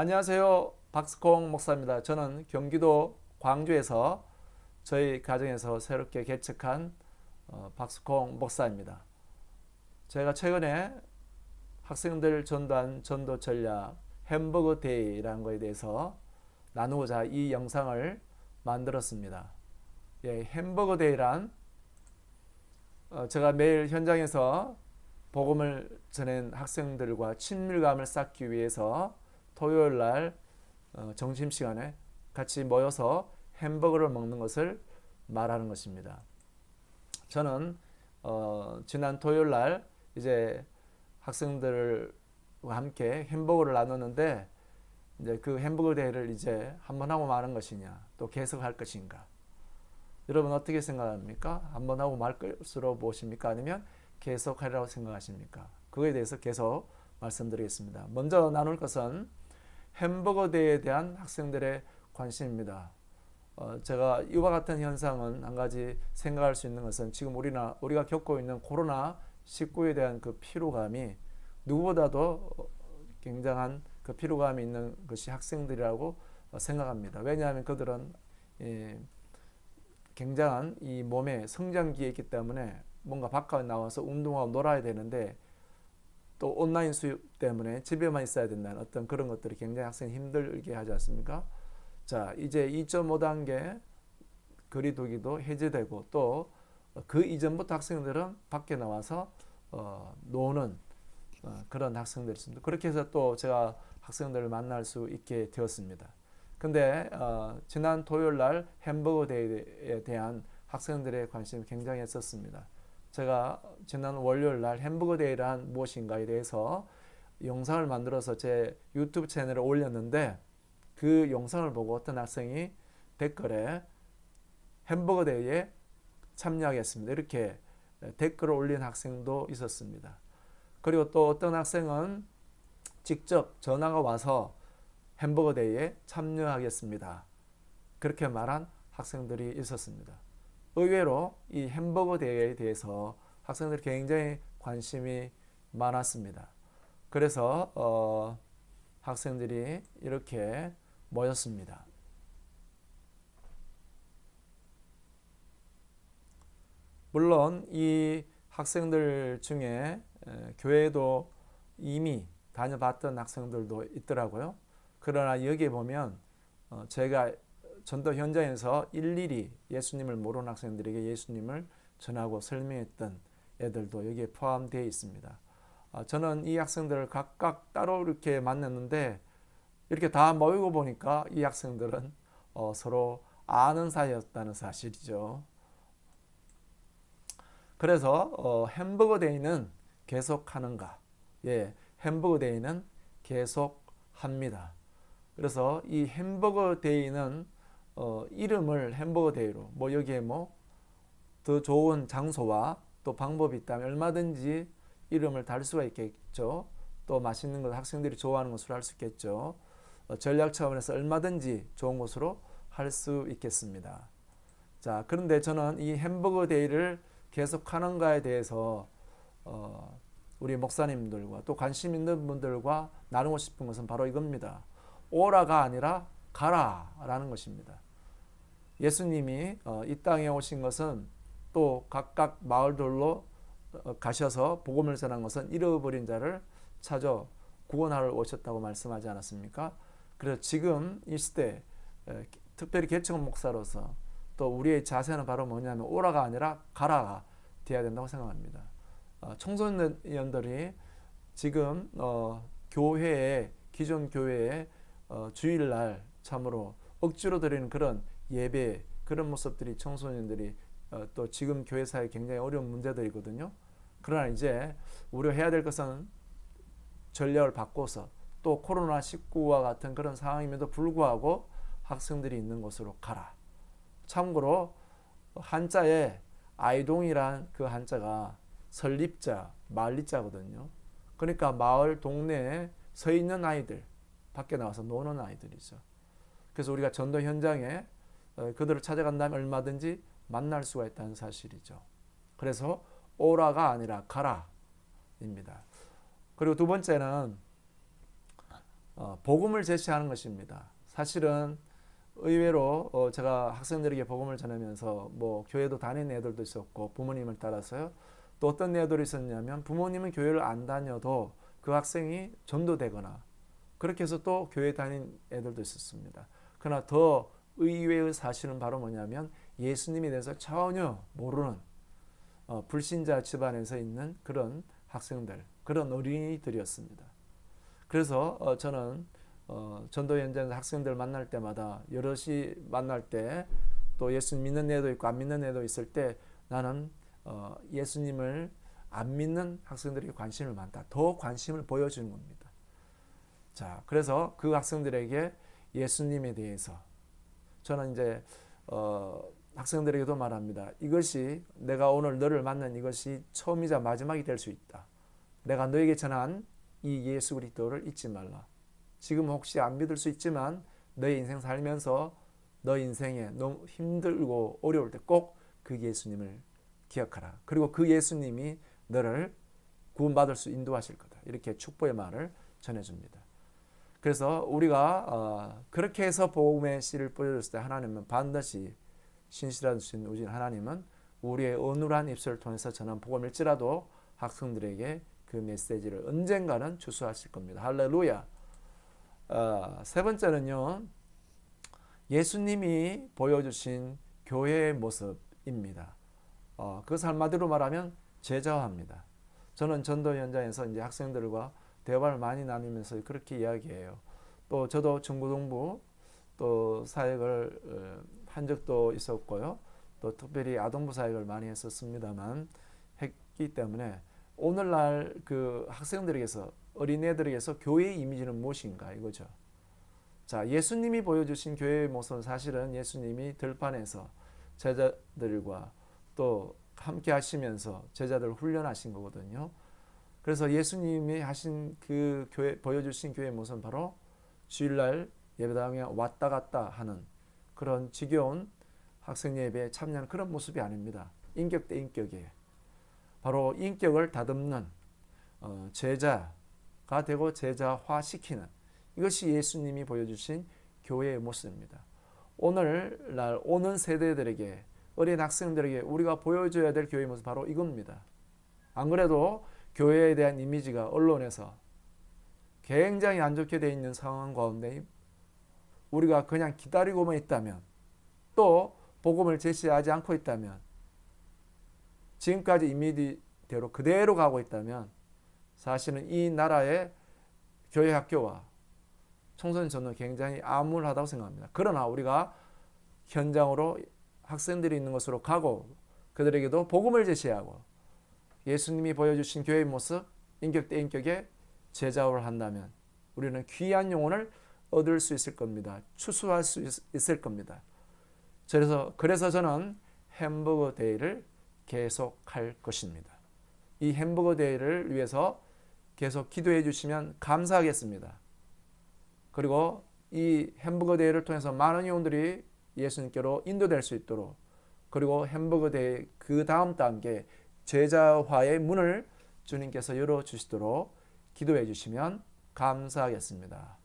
안녕하세요. 박스콩 목사입니다. 저는 경기도 광주에서 저희 가정에서 새롭게 개척한 어, 박스콩 목사입니다. 제가 최근에 학생들 전도한 전도 전략 햄버거 데이라는 것에 대해서 나누고자 이 영상을 만들었습니다. 예, 햄버거 데이란 어, 제가 매일 현장에서 복음을 전한 학생들과 친밀감을 쌓기 위해서 토요일 날 어, 점심 시간에 같이 모여서 햄버거를 먹는 것을 말하는 것입니다. 저는 어, 지난 토요일 날 이제 학생들과 함께 햄버거를 나눴는데 이제 그 햄버거 대회를 이제 한번 하고 마는 것이냐 또 계속할 것인가 여러분 어떻게 생각합니까? 한번 하고 말 것으로 보십니까? 아니면 계속하리라고 생각하십니까? 그거에 대해서 계속 말씀드리겠습니다. 먼저 나눌 것은 햄버거 대회에 대한 학생들의 관심입니다. 어, 제가 이와 같은 현상은 한 가지 생각할 수 있는 것은 지금 우리나 우리가 겪고 있는 코로나 19에 대한 그 피로감이 누구보다도 굉장한 그 피로감이 있는 것이 학생들이라고 생각합니다. 왜냐하면 그들은 예, 굉장한 이 몸의 성장기에 있기 때문에 뭔가 바깥에 나와서 운동하고 놀아야 되는데 또 온라인 수업 때문에 집에만 있어야 된다는 어떤 그런 것들이 굉장히 학생이 힘들게 하지 않습니까? 자, 이제 2.5단계 거리두기도 해제되고 또 그 이전부터 학생들은 밖에 나와서 어, 노는 어, 그런 학생들이 있습니다. 그렇게 해서 또 제가 학생들을 만날 수 있게 되었습니다. 근데 어, 지난 토요일 날 햄버거 데이에 대한 학생들의 관심이 굉장히 있었습니다. 제가 지난 월요일 날 햄버거 데이란 무엇인가에 대해서 영상을 만들어서 제 유튜브 채널에 올렸는데 그 영상을 보고 어떤 학생이 댓글에 햄버거 데이에 참여하겠습니다. 이렇게 댓글을 올린 학생도 있었습니다. 그리고 또 어떤 학생은 직접 전화가 와서 햄버거 데이에 참여하겠습니다. 그렇게 말한 학생들이 있었습니다. 의외로 이 햄버거 데이에 대해서 학생들이 굉장히 관심이 많았습니다. 그래서 어, 학생들이 이렇게 모였습니다. 물론 이 학생들 중에 에, 교회도 이미 다녀봤던 학생들도 있더라고요. 그러나 여기에 보면 어, 제가 전도 현장에서 일일이 예수님을 모르는 학생들에게 예수님을 전하고 설명했던 애들도 여기에 포함되어 있습니다. 아, 저는 이 학생들을 각각 따로 이렇게 만났는데 이렇게 다 모이고 보니까 이 학생들은 어, 서로 아는 사이였다는 사실이죠. 그래서 어, 햄버거 데이는 계속하는가? 예, 햄버거 데이는 계속합니다. 그래서 이 햄버거 데이는 어, 이름을 햄버거 데이로 뭐 여기에 뭐 더 좋은 장소와 또 방법이 있다면 얼마든지 이름을 달 수가 있겠죠. 또 맛있는 것 학생들이 좋아하는 것으로 할 수 있겠죠. 어, 전략 차원에서 얼마든지 좋은 것으로 할 수 있겠습니다. 자, 그런데 저는 이 햄버거 데이를 계속하는가에 대해서 어, 우리 목사님들과 또 관심 있는 분들과 나누고 싶은 것은 바로 이겁니다. 오라가 아니라 가라라는 것입니다. 예수님이 어, 이 땅에 오신 것은 또 각각 마을들로 어, 가셔서 복음을 전한 것은 잃어버린 자를 찾아 구원하러 오셨다고 말씀하지 않았습니까? 그래서 지금 이 시대 특별히 개척 목사로서 또 우리의 자세는 바로 뭐냐면 오라가 아니라 가라가 돼야 된다고 생각합니다. 어, 청소년들이 지금 교회에 기존 교회에 주일날 참으로 억지로 드리는 그런 예배 그런 모습들이 청소년들이 어, 또 지금 교회 사회 굉장히 어려운 문제들이거든요. 그러나 이제 우려해야 될 것은 전략을 바꿔서 또 코로나 19와 같은 그런 상황임에도 불구하고 학생들이 있는 곳으로 가라. 참고로 한자에 아이동이란 그 한자가 설립자, 말리자거든요. 그러니까 마을 동네에 서 있는 아이들, 밖에 나와서 노는 아이들이죠. 그래서 우리가 전도 현장에 어, 그들을 찾아간다면 얼마든지 만날 수가 있다는 사실이죠. 그래서 오라가 아니라 가라입니다. 그리고 두 번째는 어, 복음을 제시하는 것입니다. 사실은 의외로 어, 제가 학생들에게 복음을 전하면서 뭐 교회도 다니는 애들도 있었고 부모님을 따라서요. 또 어떤 애들이 있었냐면 부모님은 교회를 안 다녀도 그 학생이 전도되거나 그렇게 해서 또 교회 다닌 애들도 있었습니다. 그러나 더 의외의 사실은 바로 뭐냐면 예수님에 대해서 전혀 모르는 어, 불신자 집안에서 있는 그런 학생들, 그런 어린이들이었습니다. 그래서 어, 저는 어, 전도 현장에서 학생들 만날 때마다 여럿이 만날 때 또 예수 믿는 애도 있고 안 믿는 애도 있을 때 나는 어, 예수님을 안 믿는 학생들에게 관심을 많다. 더 관심을 보여주는 겁니다. 자, 그래서 그 학생들에게 예수님에 대해서 저는 이제 어, 학생들에게도 말합니다. 이것이 내가 오늘 너를 만난 이것이 처음이자 마지막이 될 수 있다. 내가 너에게 전한 이 예수 그리스도를 잊지 말라. 지금 혹시 안 믿을 수 있지만 너의 인생 살면서 너 인생에 너무 힘들고 어려울 때 꼭 그 예수님을 기억하라. 그리고 그 예수님이 너를 구원받을 수 인도하실 거다. 이렇게 축복의 말을 전해줍니다. 그래서 우리가 어, 그렇게 해서 복음의 씨를 뿌려줬을 때 하나님은 반드시 신실하신 우신 하나님은 우리의 어눌한 입술을 통해서 전한 복음일지라도 학생들에게 그 메시지를 언젠가는 주수하실 겁니다. 할렐루야. 어, 세 번째는요. 예수님이 보여주신 교회의 모습입니다. 어, 그것을 한마디로 말하면 제자화입니다. 저는 전도 현장에서 이제 학생들과 대화를 많이 나누면서 그렇게 이야기해요. 또 저도 중고등부 또 사역을 어, 한 적도 있었고요. 또 특별히 아동부 사역을 많이 했었습니다만 했기 때문에 오늘날 그 학생들에게서 어린애들에게서 교회의 이미지는 무엇인가 이거죠. 자, 예수님이 보여주신 교회의 모습은 사실은 예수님이 들판에서 제자들과 또 함께 하시면서 제자들을 훈련하신 거거든요. 그래서 예수님이 하신 그 교회 보여주신 교회의 모습은 바로 주일날 예배당에 왔다 갔다 하는 그런 지겨운 학생 예배에 참여하는 그런 모습이 아닙니다. 인격 대 인격이에요. 바로 인격을 다듬는 어, 제자가 되고 제자화시키는 이것이 예수님이 보여주신 교회의 모습입니다. 오늘날 오는 세대들에게 어린 학생들에게 우리가 보여줘야 될 교회의 모습 바로 이겁니다. 안 그래도 교회에 대한 이미지가 언론에서 굉장히 안 좋게 되어 있는 상황 가운데 우리가 그냥 기다리고만 있다면 또 복음을 제시하지 않고 있다면 지금까지 이미지대로 그대로 가고 있다면 사실은 이 나라의 교회 학교와 청소년 전은 굉장히 암울하다고 생각합니다. 그러나 우리가 현장으로 학생들이 있는 곳으로 가고 그들에게도 복음을 제시하고 예수님이 보여주신 교회의 모습 인격 대 인격에 제자를 한다면 우리는 귀한 영혼을 얻을 수 있을 겁니다. 추수할 수 있, 을 겁니다. 그래서 그래서 저는 햄버거 데이를 계속할 것입니다. 이 햄버거 데이를 위해서 계속 기도해 주시면 감사하겠습니다. 그리고 이 햄버거 데이를 통해서 많은 영혼들이 예수님께로 인도될 수 있도록 그리고 햄버거 데이 그 다음 단계 제자화의 문을 주님께서 열어 주시도록 기도해 주시면 감사하겠습니다.